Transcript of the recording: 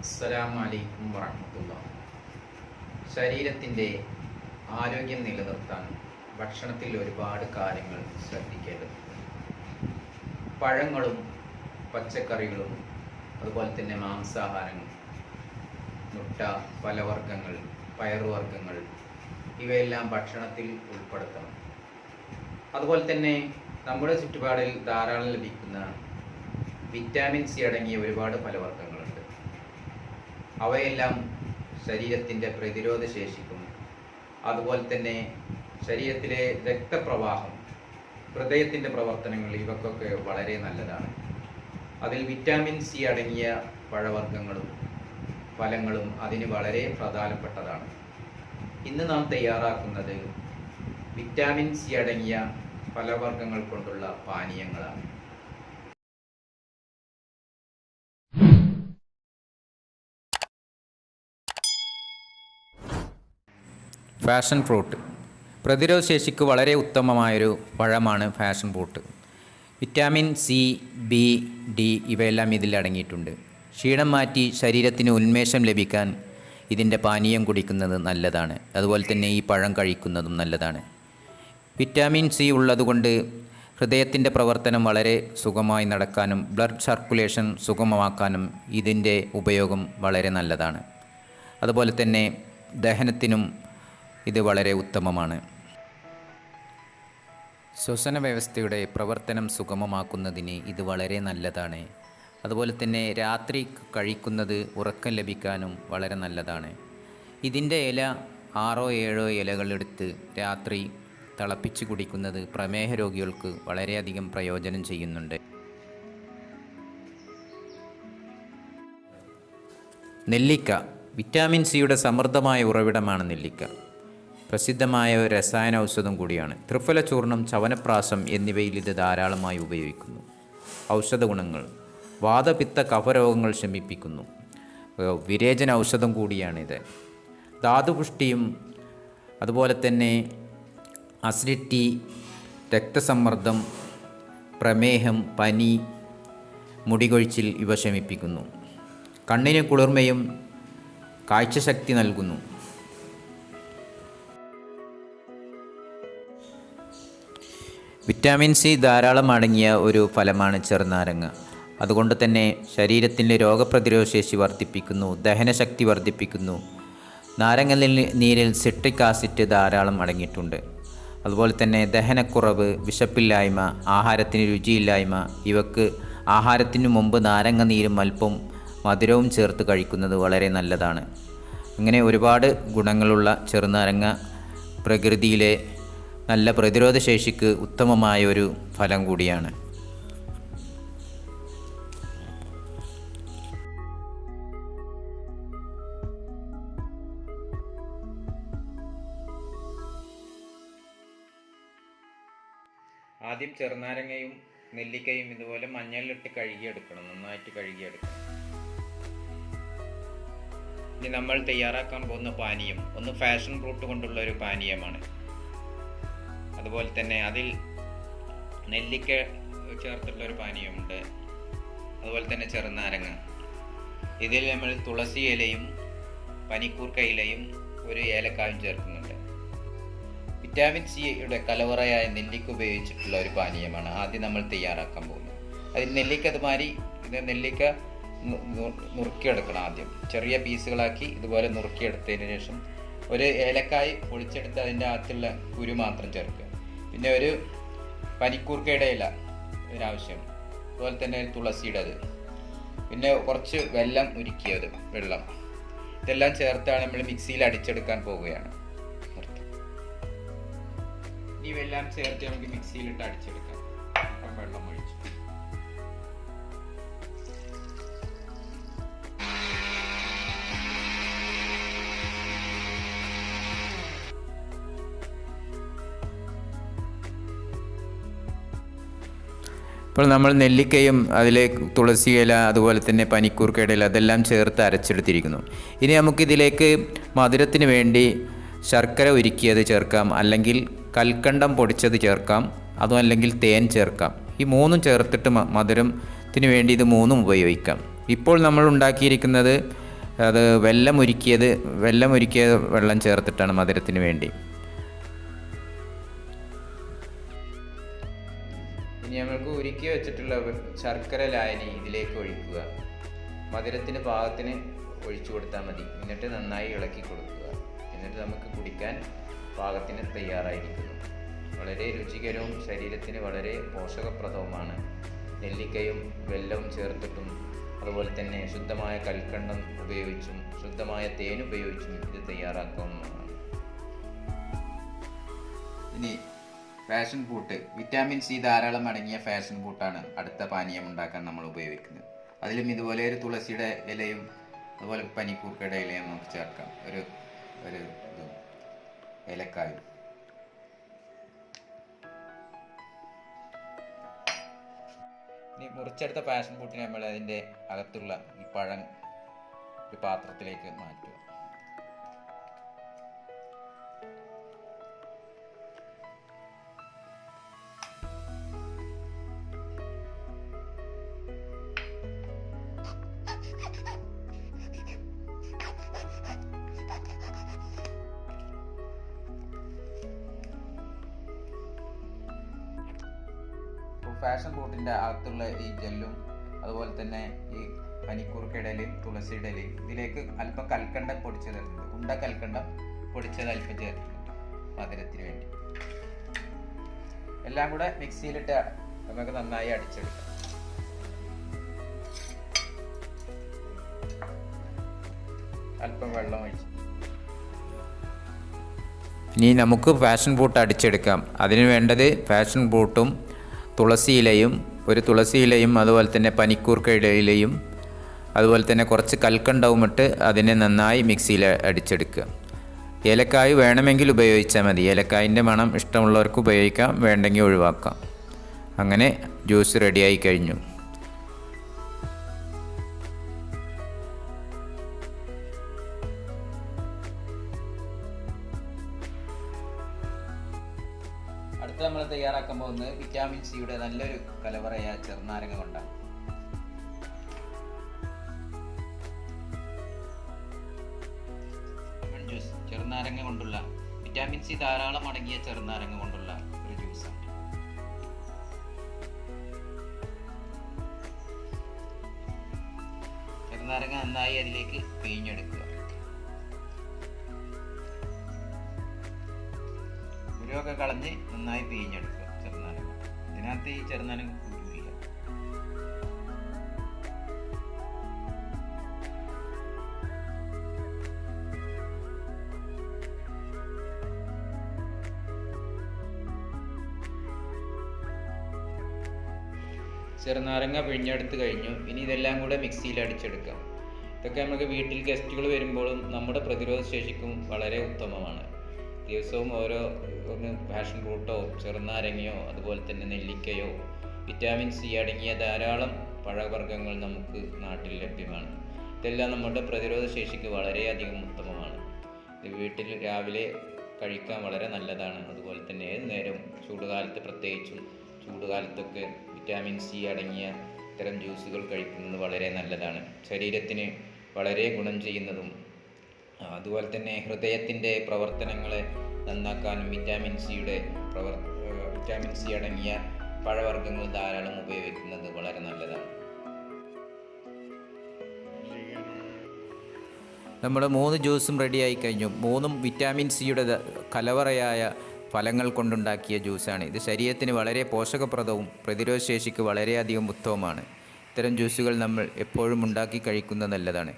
അസ്സലാമലൈക്കും വറഹമത്തുള്ള ശരീരത്തിന്റെ ആരോഗ്യം നിലനിർത്താൻ ഭക്ഷണത്തിൽ ഒരുപാട് കാര്യങ്ങൾ ശ്രദ്ധിക്കേണ്ടതുണ്ട്. പഴങ്ങളും പച്ചക്കറികളും അതുപോലെ തന്നെ മാംസാഹാരങ്ങൾ മുട്ട പലവർഗങ്ങൾ പയറുവർഗങ്ങൾ ഇവയെല്ലാം ഭക്ഷണത്തിൽ ഉൾപ്പെടുത്തണം. അതുപോലെ തന്നെ നമ്മുടെ ചുറ്റുപാടിൽ ധാരാളം ലഭിക്കുന്ന വിറ്റാമിൻ സി അടങ്ങിയ ഒരുപാട് ഫലവർഗങ്ങളുണ്ട് അവയെല്ലാം ശരീരത്തിന്റെ പ്രതിരോധ ശേഷിക്കും. അതുപോലെ തന്നെ ശരീരത്തിലെ രക്തപ്രവാഹം ഹൃദയത്തിന്റെ പ്രവർത്തനങ്ങൾ ഇവക്കൊക്കെ വളരെ നല്ലതാണ്. അതിൽ വിറ്റാമിൻ സി അടങ്ങിയ പഴവർഗങ്ങളും ഫലങ്ങളും അതിന് വളരെ പ്രധാനപ്പെട്ടതാണ്. ഇന്ന് നാം തയ്യാറാക്കുന്നത് വിറ്റാമിൻ സി അടങ്ങിയ ഫലവർഗങ്ങൾ കൊണ്ടുള്ള പാനീയങ്ങളാണ്. Fashion fruit. പ്രതിരോധ ശേഷിക്ക് വളരെ ഉത്തമമായൊരു പഴമാണ് fashion fruit. Vitamin C B D ഇവയെല്ലാം ഇതിൽ അടങ്ങിയിട്ടുണ്ട്. ക്ഷീണം മാറ്റി ശരീരത്തിന് ഉന്മേഷം ലഭിക്കാൻ ഇതിന്റെ പാനീയം കുടിക്കുന്നത് നല്ലതാണ്. അതുപോലെ തന്നെ ഈ പഴം കഴിക്കുന്നതും നല്ലതാണ്. വിറ്റാമിൻ സി ഉള്ളതുകൊണ്ട് ഹൃദയത്തിന്റെ പ്രവർത്തനം വളരെ സുഖമായി നടക്കാനും ബ്ലഡ് സർക്കുലേഷൻ സുഗമമാക്കാനും ഇതിന്റെ ഉപയോഗം വളരെ നല്ലതാണ്. അതുപോലെ തന്നെ ദഹനത്തിനും ഇത് വളരെ ഉത്തമമാണ്. ശ്വസന വ്യവസ്ഥയുടെ പ്രവർത്തനം സുഗമമാക്കുന്നതിന് ഇത് വളരെ നല്ലതാണ്. അതുപോലെ തന്നെ രാത്രി കഴിക്കുന്നത് ഉറക്കം ലഭിക്കാനും വളരെ നല്ലതാണ്. ഇതിന്റെ ഇല ആറോ ഏഴോ ഇലകളെടുത്ത് രാത്രി തിളപ്പിച്ച് കുടിക്കുന്നത് പ്രമേഹ രോഗികൾക്ക് വളരെയധികം പ്രയോജനം ചെയ്യുന്നുണ്ട്. നെല്ലിക്ക. വിറ്റാമിൻ സിയുടെ സമൃദ്ധമായ ഉറവിടമാണ് നെല്ലിക്ക. പ്രസിദ്ധമായ ഒരു രസായന ഔഷധം കൂടിയാണ്. ത്രിഫല ചൂർണം ചവനപ്രാസം എന്നിവയിൽ ഇത് ധാരാളമായി ഉപയോഗിക്കുന്നു. ഔഷധ ഗുണങ്ങൾ വാതപിത്ത കഫരോഗങ്ങൾ ശമിപ്പിക്കുന്നു. വിരേചന ഔഷധം കൂടിയാണിത്. ധാതുപുഷ്ടിയും അതുപോലെ തന്നെ അസിഡിറ്റി രക്തസമ്മർദ്ദം പ്രമേഹം പനി മുടികൊഴിച്ചിൽ ഇവ ശമിപ്പിക്കുന്നു. കണ്ണിന് കുളിർമയും കാഴ്ചശക്തി നൽകുന്നു. വിറ്റാമിൻ സി ധാരാളം അടങ്ങിയ ഒരു ഫലമാണ് ചെറുനാരങ്ങ. അതുകൊണ്ട് തന്നെ ശരീരത്തിന്റെ രോഗപ്രതിരോധ ശേഷി വർദ്ധിപ്പിക്കുന്നു ദഹനശക്തി വർദ്ധിപ്പിക്കുന്നു. നാരങ്ങ നീരിൽ സിട്രിക് ആസിഡ് ധാരാളം അടങ്ങിയിട്ടുണ്ട്. അതുപോലെ തന്നെ ദഹനക്കുറവ് വിശപ്പില്ലായ്മ ആഹാരത്തിന് രുചിയില്ലായ്മ ഇവക്ക് ആഹാരത്തിനു മുമ്പ് നാരങ്ങ നീരും അല്പം മധുരവും ചേർത്ത് കഴിക്കുന്നത് വളരെ നല്ലതാണ്. അങ്ങനെ ഒരുപാട് ഗുണങ്ങളുള്ള ചെറുനാരങ്ങ പ്രകൃതിയിലെ നല്ല പ്രതിരോധ ശേഷിക്ക് ഉത്തമമായ ഒരു ഫലം കൂടിയാണ്. ആദ്യം ചെറുനാരങ്ങയും നെല്ലിക്കയും ഇതുപോലെ മഞ്ഞളിലിട്ട് കഴുകിയെടുക്കണം നന്നായിട്ട് കഴുകിയെടുക്കണം. ഇനി നമ്മൾ തയ്യാറാക്കാൻ പോകുന്ന പാനീയം ഒന്ന് ഫാഷൻ ഫ്രൂട്ട് കൊണ്ടുള്ള ഒരു പാനീയമാണ്. അതുപോലെ തന്നെ അതിൽ നെല്ലിക്ക ചേർത്തുള്ള ഒരു പാനീയമുണ്ട്. അതുപോലെ തന്നെ ചെറുനാരങ്ങ. ഇതിൽ നമ്മൾ തുളസി ഇലയും പനിക്കൂർക്ക ഇലയും ഒരു ഏലക്കായും ചേർക്കുന്നുണ്ട്. വിറ്റാമിൻ സിയുടെ കലവറയായ നെല്ലിക്ക ഉപയോഗിച്ചിട്ടുള്ള ഒരു പാനീയമാണ് ആദ്യം നമ്മൾ തയ്യാറാക്കാൻ പോകുന്നത്. അതിൽ നെല്ലിക്ക അതുമാതിരി ഇത് നെല്ലിക്ക നുറുക്കിയെടുക്കണം ആദ്യം. ചെറിയ പീസുകളാക്കി ഇതുപോലെ നുറുക്കിയെടുത്തതിന് ശേഷം ഒരു ഏലക്കായ് പൊളിച്ചെടുത്ത് അതിന്റെ അകത്തുള്ള കുരു മാത്രം ചേർക്കുക. പിന്നെ ഒരു പനിക്കൂർക്കയുടെ ഇല ഒരാവശ്യം. അതുപോലെ തന്നെ ഒരു തുളസിയുടേത് പിന്നെ കുറച്ച് വെള്ളം ഉരുക്കിയത് വെള്ളം. ഇതെല്ലാം ചേർത്താണ് നമ്മൾ മിക്സിയിൽ അടിച്ചെടുക്കാൻ പോവുകയാണ്. ഇവയെല്ലാം ചേർത്ത് നമുക്ക് മിക്സിയിലിട്ട് അടിച്ചെടുക്കാം. വെള്ളം ഒഴിച്ചു. ഇപ്പോൾ നമ്മൾ നെല്ലിക്കയും അതിലെ തുളസി ഇല അതുപോലെ തന്നെ പനിക്കൂർക്കയുടെ അതെല്ലാം ചേർത്ത് അരച്ചെടുത്തിരിക്കുന്നു. ഇനി നമുക്കിതിലേക്ക് മധുരത്തിന് വേണ്ടി ശർക്കര ഉരുക്കിയത് ചേർക്കാം അല്ലെങ്കിൽ കൽക്കണ്ടം പൊടിച്ചത് ചേർക്കാം അതും അല്ലെങ്കിൽ തേൻ ചേർക്കാം. ഈ മൂന്നും ചേർത്തിട്ട് മധുരത്തിന് വേണ്ടി ഇത് മൂന്നും ഉപയോഗിക്കാം. ഇപ്പോൾ നമ്മൾ ഉണ്ടാക്കിയിരിക്കുന്നത് അത് വെല്ലം ഉരുക്കിയത് വെല്ലം ഉരുക്കിയ വെള്ളം ചേർത്തിട്ടാണ് മധുരത്തിന് വേണ്ടി. ഉരുക്കി വെച്ചിട്ടുള്ള ശർക്കര ലായനി ഇതിലേക്ക് ഒഴിക്കുക. മധുരത്തിന് പാകത്തിന് ഒഴിച്ചു കൊടുത്താൽ മതി. എന്നിട്ട് നന്നായി ഇളക്കി കൊടുക്കുക. എന്നിട്ട് നമുക്ക് കുടിക്കാൻ പാകത്തിന് തയ്യാറായിരിക്കുന്നു. വളരെ രുചികരവും ശരീരത്തിന് വളരെ പോഷകപ്രദവുമാണ്. നെല്ലിക്കയും വെല്ലവും ചേർത്തിട്ടും അതുപോലെ തന്നെ ശുദ്ധമായ കൽക്കണ്ടം ഉപയോഗിച്ചും ശുദ്ധമായ തേൻ ഉപയോഗിച്ചും ഇത് തയ്യാറാക്കാവുന്നതാണ്. ഇനി ഫാഷൻ ഫ്രൂട്ട് വിറ്റാമിൻ സി ധാരാളം അടങ്ങിയ ഫാഷൻ ബൂട്ടാണ് അടുത്ത പാനീയം ഉണ്ടാക്കാൻ നമ്മൾ ഉപയോഗിക്കുന്നത്. അതിലും ഇതുപോലെ ഒരു തുളസിയുടെ ഇലയും അതുപോലെ പനിക്കൂർക്കയുടെ ഇലയും നമുക്ക് ചേർക്കാം. ഒരു ഒരു ഇതും. ഏലക്കായും. ഇനി മുറിച്ചെടുത്ത ഫാഷൻ ഫ്രൂട്ടിനെ നമ്മൾ അതിന്റെ അകത്തുള്ള ഈ പഴം ഒരു പാത്രത്തിലേക്ക് മാറ്റുക. ഫാഷൻ ബോട്ടിന്റെ അകത്തുള്ള ഈ ജെല്ലും അതുപോലെ തന്നെ ഈ പനിക്കൂർക്കയുടെ ഇലയും തുളസിയുടെ ഇലയും ഇതിലേക്ക് അല്പം കൽക്കണ്ടം പൊടിച്ചത് ഉണ്ട കൽക്കണ്ടം പൊടിച്ചത് അല്പം ചേർത്തിട്ടുണ്ട് മധുരത്തിന് വേണ്ടി. എല്ലാം കൂടെ മിക്സിയിലിട്ട് നമുക്ക് നന്നായി അടിച്ചെടുക്കാം. അല്പം വെള്ളം ഒഴിച്ച്. ഇനി നമുക്ക് ഫാഷൻ ബൂട്ട് അടിച്ചെടുക്കാം. അതിന് വേണ്ടത് ഫാഷൻ ഫ്രൂട്ടും തുളസി ഇലയും ഒരു തുളസിയിലയും അതുപോലെ തന്നെ പനിക്കൂർക്കയുടെ ഇലയും അതുപോലെ തന്നെ കുറച്ച് കൽക്കണ്ടവും ഇട്ട് അതിനെ നന്നായി മിക്സിയിൽ അടിച്ചെടുക്കുക. ഏലക്കായ് വേണമെങ്കിൽ ഉപയോഗിച്ചാൽ മതി. ഏലക്കായിന്റെ മണം ഇഷ്ടമുള്ളവർക്ക് ഉപയോഗിക്കാം വേണ്ടെങ്കിൽ ഒഴിവാക്കാം. അങ്ങനെ ജ്യൂസ് റെഡിയായി കഴിഞ്ഞു. അടുത്ത നമ്മൾ തയ്യാറാക്കാൻ പോകുന്നത് വിറ്റാമിൻ സിയുടെ നല്ലൊരു കലവറയായ ചെറുനാരങ്ങ കൊണ്ടാണ്. ജ്യൂസ് ചെറുനാരങ്ങ കൊണ്ടുള്ള വിറ്റാമിൻ സി ധാരാളം അടങ്ങിയ ചെറുനാരങ്ങ കൊണ്ടുള്ള ഒരു ജ്യൂസാണ് ചെറുനാരങ്ങ നന്നായി അതിലേക്ക് പിഴിഞ്ഞെടുക്കുക. ഒക്കെ കളഞ്ഞ് നന്നായി പിഴിഞ്ഞെടുക്കുക ചെറുനാരങ്ങ. ഇതിനകത്ത് ഈ ചെറുനാരങ്ങ കുരുവില്ല. ചെറുനാരങ്ങ പിഴിഞ്ഞെടുത്ത് കഴിഞ്ഞു. ഇനി ഇതെല്ലാം കൂടെ മിക്സിയിൽ അടിച്ചെടുക്കാം. ഇതൊക്കെ നമുക്ക് വീട്ടിൽ ഗസ്റ്റുകൾ വരുമ്പോഴും നമ്മുടെ പ്രതിരോധ ശേഷിക്കും വളരെ ഉത്തമമാണ്. ദിവസവും ഓരോ ഒന്ന് പാഷൻ ഫ്രൂട്ടോ ചെറുനാരങ്ങയോ അതുപോലെ തന്നെ നെല്ലിക്കയോ വിറ്റാമിൻ സി അടങ്ങിയ ധാരാളം പഴവർഗങ്ങൾ നമുക്ക് നാട്ടിൽ ലഭ്യമാണ്. ഇതെല്ലാം നമ്മുടെ പ്രതിരോധ ശേഷിക്ക് വളരെയധികം ഉത്തമമാണ്. ഇത് വീട്ടിൽ രാവിലെ കഴിക്കാൻ വളരെ നല്ലതാണ്. അതുപോലെ തന്നെ ഏത് നേരവും ചൂടുകാലത്ത് പ്രത്യേകിച്ചും ചൂടുകാലത്തൊക്കെ വിറ്റാമിൻ സി അടങ്ങിയ ഇത്തരം ജ്യൂസുകൾ കഴിക്കുന്നത് വളരെ നല്ലതാണ്. ശരീരത്തിന് വളരെ ഗുണം ചെയ്യുന്നതും അതുപോലെ തന്നെ ഹൃദയത്തിന്റെ പ്രവർത്തനങ്ങളെ നന്നാക്കാനും വിറ്റാമിൻ സിയുടെ പ്രവർ വിറ്റാമിൻ സി അടങ്ങിയ പഴവർഗങ്ങൾ ധാരാളം ഉപയോഗിക്കുന്നത് വളരെ നല്ലതാണ്. നമ്മുടെ മൂന്ന് ജ്യൂസും റെഡിയായി കഴിഞ്ഞു. മൂന്നും വിറ്റാമിൻ സിയുടെ കലവറയായ ഫലങ്ങൾ കൊണ്ടുണ്ടാക്കിയ ജ്യൂസാണ്. ഇത് ശരീരത്തിന് വളരെ പോഷകപ്രദവും പ്രതിരോധശേഷിക്ക് വളരെയധികം ഉത്തമമാണ്. ഇത്തരം ജ്യൂസുകൾ നമ്മൾ എപ്പോഴും ഉണ്ടാക്കി കഴിക്കുന്നത് നല്ലതാണ്.